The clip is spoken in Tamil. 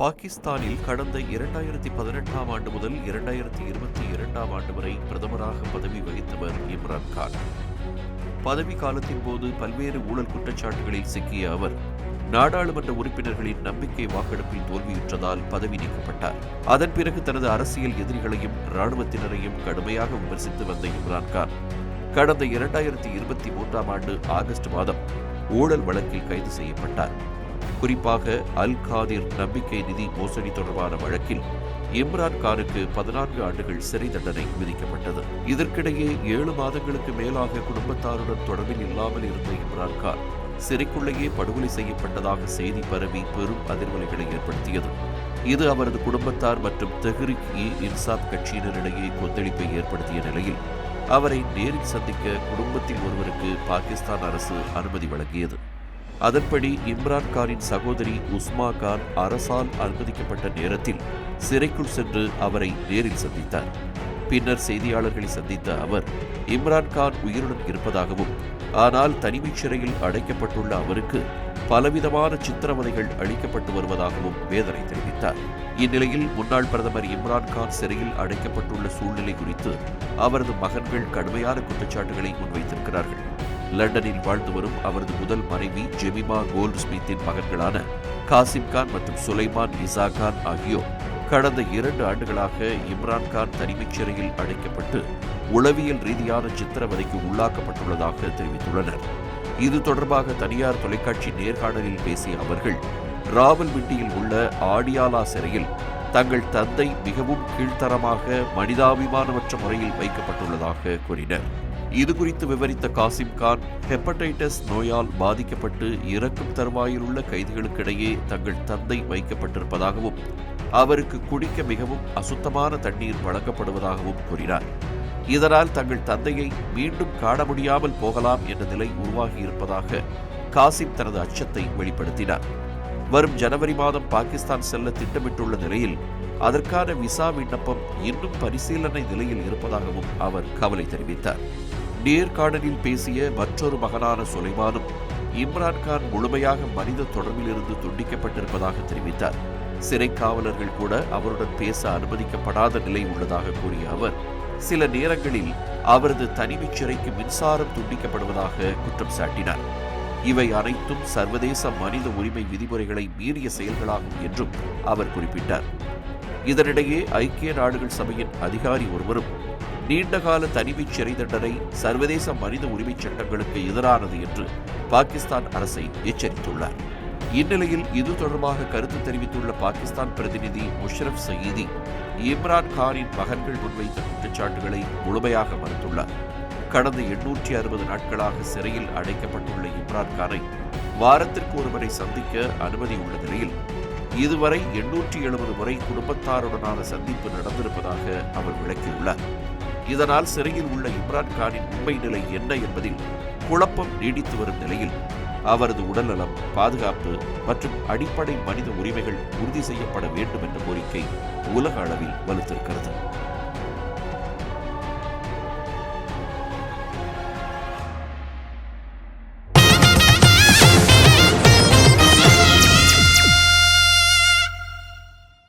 பாகிஸ்தானில் கடந்த இரண்டாயிரத்தி பதினெட்டாம் ஆண்டு முதல் இரண்டாயிரத்தி இருபத்தி இரண்டாம் ஆண்டு வரை பிரதமராக பதவி வகித்தவர் இம்ரான் கான். பதவி காலத்தின் போது பல்வேறு ஊழல் குற்றச்சாட்டுகளில் சிக்கிய அவர் நாடாளுமன்ற உறுப்பினர்களின் நம்பிக்கை வாக்கெடுப்பில் தோல்வியுற்றதால் பதவி நீக்கப்பட்டார். அதன் பிறகு தனது அரசியல் எதிரிகளையும் இராணுவத்தினரையும் கடுமையாக விமர்சித்து வந்த இம்ரான் கான் கடந்த இரண்டாயிரத்தி இருபத்தி மூன்றாம் ஆண்டு ஆகஸ்ட் மாதம் ஊழல் வழக்கில் கைது செய்யப்பட்டார். குறிப்பாக அல் காதிர் நம்பிக்கை நிதி மோசடி தொடர்பான வழக்கில் இம்ரான் கானுக்கு பதினான்கு ஆண்டுகள் சிறை தண்டனை விதிக்கப்பட்டது. இதற்கிடையே ஏழு மாதங்களுக்கு மேலாக குடும்பத்தாருடன் தொடர்பில் இல்லாமல் இருந்த இம்ரான் கான் சிறைக்குள்ளேயே படுகொலை செய்யப்பட்டதாக செய்தி பரவி பெரும் அதிர்வலைகளை ஏற்படுத்தியது. இது அவரது குடும்பத்தார் மற்றும் தெஹ்ரிக் இ இன்சாப் கட்சியினரிடையே கொந்தளிப்பை ஏற்படுத்திய நிலையில் அவரை நேரில் சந்திக்க குடும்பத்தில் ஒருவருக்கு பாகிஸ்தான் அரசு அனுமதி வழங்கியது. அதன்படி இம்ரான் கானின் சகோதரி உஸ்மா கான் அரசால் அனுமதிக்கப்பட்ட நேரத்தில் சிறைக்குள் சென்று அவரை நேரில் சந்தித்தார். பின்னர் செய்தியாளர்களை சந்தித்த அவர் இம்ரான் கான் உயிருடன் இருப்பதாகவும் ஆனால் தனிமைச் சிறையில் அடைக்கப்பட்டுள்ள அவருக்கு பலவிதமான சித்திரவதைகள் அளிக்கப்பட்டு வருவதாகவும் வேதனை தெரிவித்தார். இந்நிலையில் முன்னாள் பிரதமர் இம்ரான் கான் சிறையில் அடைக்கப்பட்டுள்ள சூழ்நிலை குறித்து அவரது மகன்கள் கடுமையான குற்றச்சாட்டுகளை முன்வைத்திருக்கிறார்கள். லண்டனில் வாழ்ந்து வரும் அவரது முதல் மனைவி ஜெமிமா கோல்ட் ஸ்மித்தின் மகன்களான காசிம் கான் மற்றும் சுலைமான் இசா கான் ஆகியோர் கடந்த இரண்டு ஆண்டுகளாக இம்ரான் கான் தனிமைச் சிறையில் அடைக்கப்பட்டு உளவியல் ரீதியான சித்திரவதைக்கு உள்ளாக்கப்பட்டுள்ளதாக தெரிவித்துள்ளனர். இது தொடர்பாக தனியார் தொலைக்காட்சி நேர்காணலில் பேசிய அவர்கள் ராவல்பிண்டியில் உள்ள ஆடியாலா சிறையில் தங்கள் தந்தை மிகவும் கீழ்த்தரமாக மனிதாபிமானமற்ற முறையில் வைக்கப்பட்டுள்ளதாக கூறினர். இது குறித்து விவரித்த காசிம் கான் ஹெப்படைட்டஸ் நோயால் பாதிக்கப்பட்டு இறக்கும் தருவாயில் உள்ள கைதிகளுக்கிடையே தங்கள் தந்தை வைக்கப்பட்டிருப்பதாகவும் அவருக்கு குடிக்க மிகவும் அசுத்தமான தண்ணீர் வழங்கப்படுவதாகவும் கூறினார். இதனால் தங்கள் தந்தையை மீண்டும் காண முடியாமல் போகலாம் என்ற நிலை உருவாகியிருப்பதாக காசிம் தனது அச்சத்தை வெளிப்படுத்தினார். வரும் ஜனவரி மாதம் பாகிஸ்தான் செல்ல திட்டமிட்டுள்ள நிலையில் அதற்கான விசா விண்ணப்பம் இன்னும் பரிசீலனை நிலையில் இருப்பதாகவும் அவர் கவலை தெரிவித்தார். நேர்காணலில் பேசிய மற்றொரு மகனான சுலைமானும் இம்ரான்கான் முழுமையாக மனித தொடர்பிலிருந்து துண்டிக்கப்பட்டிருப்பதாக தெரிவித்தார். சிறை காவலர்கள் கூட அவருடன் பேச அனுமதிக்கப்படாத நிலை உள்ளதாக கூறிய அவர் சில நேரங்களில் அவரது தனிமைச் சிறைக்கு மின்சாரம் துண்டிக்கப்படுவதாக குற்றம் சாட்டினார். இவை அனைத்தும் சர்வதேச மனித உரிமை விதிமுறைகளை மீறிய செயல்களாகும் என்றும் அவர் குறிப்பிட்டார். இதனிடையே ஐக்கிய நாடுகள் சபையின் அதிகாரி ஒருவரும் நீண்டகால தனிமைச் சிறை தண்டனை சர்வதேச மனித உரிமைச் சட்டங்களுக்கு எதிரானது என்று பாகிஸ்தான் அரசை எச்சரித்துள்ளார். இந்நிலையில் இது தொடர்பாக கருத்து தெரிவித்துள்ள பாகிஸ்தான் பிரதிநிதி முஷ்ரப் சயீதி இம்ரான் கானின் மகன்கள் முன்வைத்த குற்றச்சாட்டுகளை முழுமையாக மறுத்துள்ளார். கடந்த எண்ணூற்றி அறுபது நாட்களாக சிறையில் அடைக்கப்பட்டுள்ள இம்ரான் கானை வாரத்திற்கு ஒருவரை சந்திக்க அனுமதி உள்ள நிலையில் இதுவரை எண்ணூற்றி எழுபது முறை குடும்பத்தாருடனான சந்திப்பு நடந்திருப்பதாக அவர் விளக்கியுள்ளார். இதனால் சிறையில் உள்ள இம்ரான் கானின் உண்மை நிலை என்ன என்பதில் குழப்பம் நீடித்து வரும் நிலையில் அவரது உடல்நலம் பாதுகாப்பு மற்றும் அடிப்படை மனித உரிமைகள் உறுதி செய்யப்பட வேண்டும் என்ற கோரிக்கை உலக அளவில் வலுத்திருக்கிறது.